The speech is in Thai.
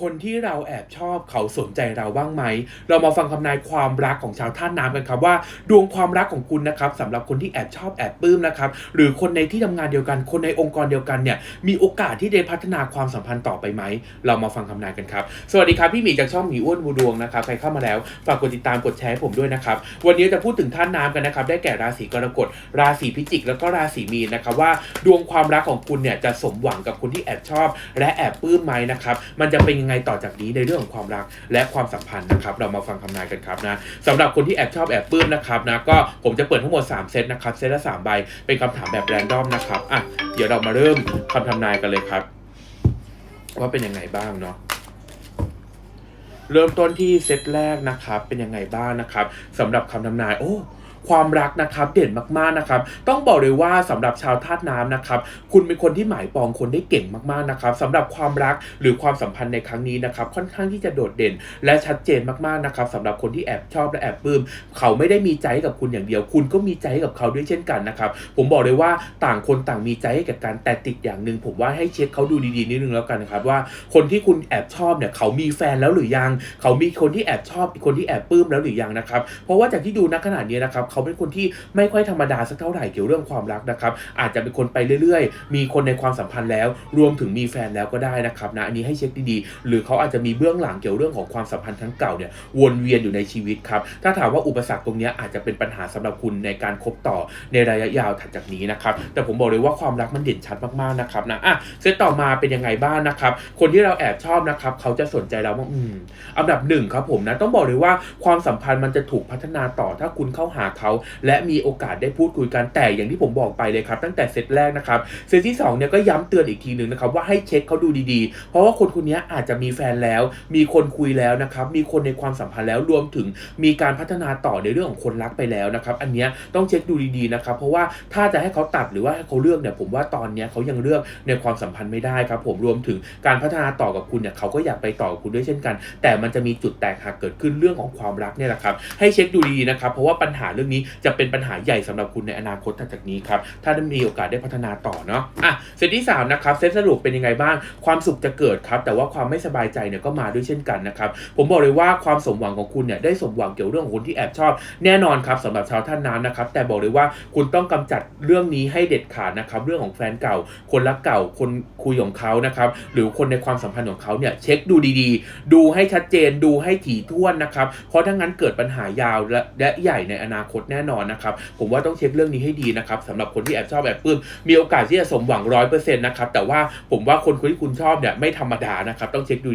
คนที่เราแอบชอบเขาสนใจเราบ้างไหม เรามาฟังคำนายความรักของชาวท่าน้ำกันครับว่า ดวงความรักของคุณนะครับสำหรับคนที่แอบชอบแอบปลื้มนะครับ หรือคนในที่ทำงานเดียวกัน คนในองค์กรเดียวกันเนี่ย มีโอกาสที่จะพัฒนาความสัมพันธ์ต่อไปไหม เรามาฟังคำนายกันครับ สวัสดีครับพี่หมีจากช่องหมีอ้วนบูดวงนะครับ ใครเข้ามาแล้วฝากกดติดตามกดแชร์ให้ผมด้วยนะครับ วันนี้จะพูดถึงท่าน้ำกันนะครับ ได้แก่ราศีกรกฎ ราศีพิจิก แล้วก็ราศีมีนนะครับว่า ดวงความรักของคุณเนี่ยจะสมหวังกับคนที่แอบชอบ และแอบปลื้มไหมนะครับ มันจะเป็นยังไงต่อจากนี้ในเรื่องของความรักและความสัมพันธ์นะครับ เรามาฟังคำนายกันครับนะสำหรับคนที่แอบชอบแอบปลื้มนะครับนะก็ผมจะเปิดทั้งหมด 3 เซตนะครับ เซตละ3ใบเป็นคำถามแบบแรนดอมนะครับอะเดี๋ยวเรามาเริ่มคำทำนายกันเลยครับ ว่าเป็นยังไงบ้างเนาะเริ่มต้นที่เซตแรกนะครับ เป็นยังไงบ้างนะครับสำหรับคำทำนายโอ้ ความรักนะครับเด่นมากๆนะครับ ต้องบอกเลยว่าสำหรับชาวธาตุน้ำนะครับ คุณเป็นคนที่หมายปองคนได้เก่งมากๆนะครับสำหรับความรักหรือความสัมพันธ์ในครั้งนี้นะครับ ค่อนข้างที่จะโดดเด่น และชัดเจนมากๆนะครับสำหรับคนที่แอบชอบและแอบปลื้มเขาไม่ได้มีใจกับคุณอย่างเดียว คุณก็มีใจกับเขาด้วยเช่นกันนะครับ ผมบอกเลยว่าต่างคนต่างมีใจให้กับกันแต่ติดอย่างหนึ่งผมว่าให้เช็คเขาดูดีๆนิดนึงแล้วกันนะครับว่าคนที่คุณแอบชอบเนี่ยเขามีแฟนแล้วหรือยัง เขามีคนที่แอบชอบคนที่แอบปลื้มแล้วหรือยังนะครับ เพราะว่าจากที่ดูณขนาดนี้นะครับเขาเป็นคนที่ไม่ค่อยธรรมดาสักเท่าไหร่เกี่ยวเรื่องความรักนะครับ อาจจะเป็นคนไปเรื่อยๆ มีคนในความสัมพันธ์แล้ว รวมถึงมีแฟนแล้วก็ได้นะครับนะอันนี้ให้เช็คดีๆ หรือเขาอาจจะมีเบื้องหลังเกี่ยวเรื่องของความสัมพันธ์ทั้งเก่าเนี่ยวนเวียนอยู่ในชีวิตครับ ถ้าถามว่าอุปสรรคตรงนี้อาจจะเป็นปัญหาสำหรับคุณในการคบต่อในระยะยาวถัดจากนี้นะครับ แต่ผมบอกเลยว่าความรักมันเด่นชัดมากๆนะครับนะอะเซตต่อมาเป็นยังไงบ้างนะครับ คนที่เราแอบชอบนะครับเขาจะสนใจเราว่าอืมอันดับหนึ่งครับผมนะต้องบอกเลยว่าความสัมพันธ์มันจะถูกพัฒนาต่อถ้าคุณเข้าหาเขาและมีโอกาสได้พูดคุยกันแต่อย่างที่ผมบอกไปเลยครับตั้งแต่เซตแรกนะครับเซตที่สองเนี่ยก็ย้ำเตือนอีกทีหนึ่งนะครับว่าให้เช็คเขาดูดีๆ เพราะว่าคนคนนี้อาจจะมีแฟนแล้ว มีคนคุยแล้วนะครับมีคนในความสัมพันธ์แล้วรวมถึงมีการพัฒนาต่อในเรื่องของคนรักไปแล้วนะครับอันเนี้ยต้องเช็คดูดีๆนะครับเพราะว่าถ้าจะให้เขาตัดหรือว่าให้เขาเลือกเนี่ยผมว่าตอนเนี้ยเขายังเลือกในความสัมพันธ์ไม่ได้ครับผมรวมถึงการพัฒนาต่อกับคุณเนี่ยเขาก็อยากไปต่อกับคุณด้วยเช่นกัน แต่มันจะมีจุดแตกหักเกิดขึ้นเรื่องของความรักเนี่ยแหละครับให้เช็คดูดีๆนะครับเพราะว่าปัญหาเรื่องนี้จะเป็นปัญหาใหญ่สำหรับคุณในอนาคตถัดจากนี้ครับถ้าได้มีโอกาสได้พัฒนาต่อเนาะอะเซตที่3นะครับเซตสรุปเป็นยังไงบ้าง ความสุขจะเกิดครับ แต่ว่าความไม่สบายใจเนี่ยก็มาด้วยเช่นกันนะครับผมบอกเลยว่าความสมหวังของคุณเนี่ยได้สมหวังเกี่ยวเรื่องของคนที่แอบชอบ แน่นอนครับสำหรับชาวท่านน้ำนะครับแต่บอกเลยว่าคุณต้องกำจัดเรื่องนี้ให้เด็ดขาดนะครับเรื่องของแฟนเก่า คนรักเก่าคนคุยของเขานะครับหรือคนในความสัมพันธ์ของเขาเนี่ยเช็คดูดีๆ ดูให้ชัดเจนดูให้ถี่ถ้วนนะครับเพราะถ้างั้นเกิดปัญหายาวและและใหญ่ในอนาคตแน่นอนนะครับ ผมว่าต้องเช็คเรื่องนี้ให้ดีนะครับสำหรับคนที่แอบชอบแอบปลื้มมีโอกาสที่จะสมหวังร้อยเปอร์เซ็นต์นะครับแต่ว่าผมว่าคนคนที่คุณชอบเนี่ยไม่ธรรมดานะครับต้องเช็คดู